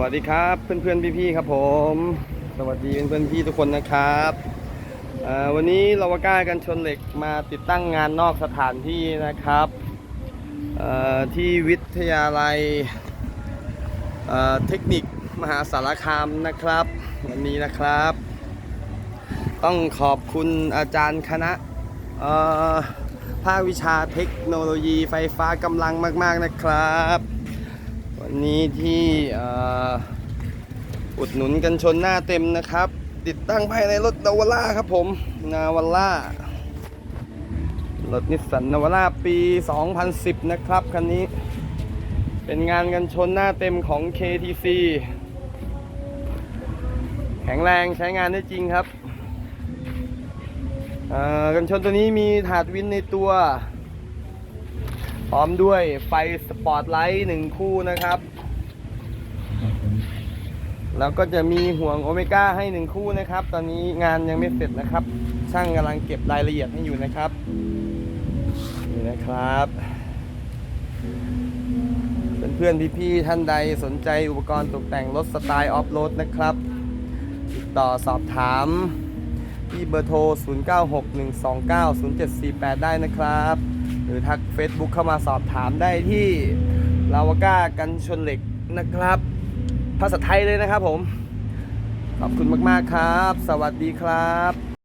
วัสดีครับเพื่อนๆพี่ๆครับผม สวัสดีเพื่อนๆพี่ทุกคนนะครับวันนี้เราก้ากันชนเหล็กมาติดตั้งงานนอกสถานที่นะครับที่วิทยาลัยเเทคนิคมหาสารคามนะครับ วันนี้นะครับ ต้องขอบคุณอาจารย์คณะภาควิชาเทคโนโลยีไฟฟ้ากำลังมาก ๆนะครับ วันนี้ที่ออุดหนุนกันชนหน้าเต็มนะครับ ติดตั้งภายในรถนาวาร่าครับผมนาวาร่ารถนิสสันนาวาร่าปี 2010 นะครับคันนี้ เป็นงานกันชนหน้าเต็มของ KTC แข็งแรงใช้งานได้จริงครับกันชนตัวนี้มีถาดวินในตัว พร้อมด้วยไฟสปอตไลท์หนึ่งคู่นะครับ แล้วก็จะมีห่วงโอเมก้าให้หนึ่งคู่นะครับ ตอนนี้งานยังไม่เสร็จนะครับ ช่างกำลังเก็บรายละเอียดให้อยู่นะครับ นี่นะครับเพื่อนๆพี่ๆท่านใดสนใจอุปกรณ์ตกแต่งรถสไตล์ออฟโรดนะครับ ติดต่อสอบถามที่เบอร์โทร 0961290748 ได้นะครับ หรือทัก Facebook เข้ามาสอบถามได้ที่ลาวาก้ากันชนเหล็กนะครับ ภาษาไทยเลยนะครับผม ขอบคุณมาก ๆ ครับ สวัสดีครับ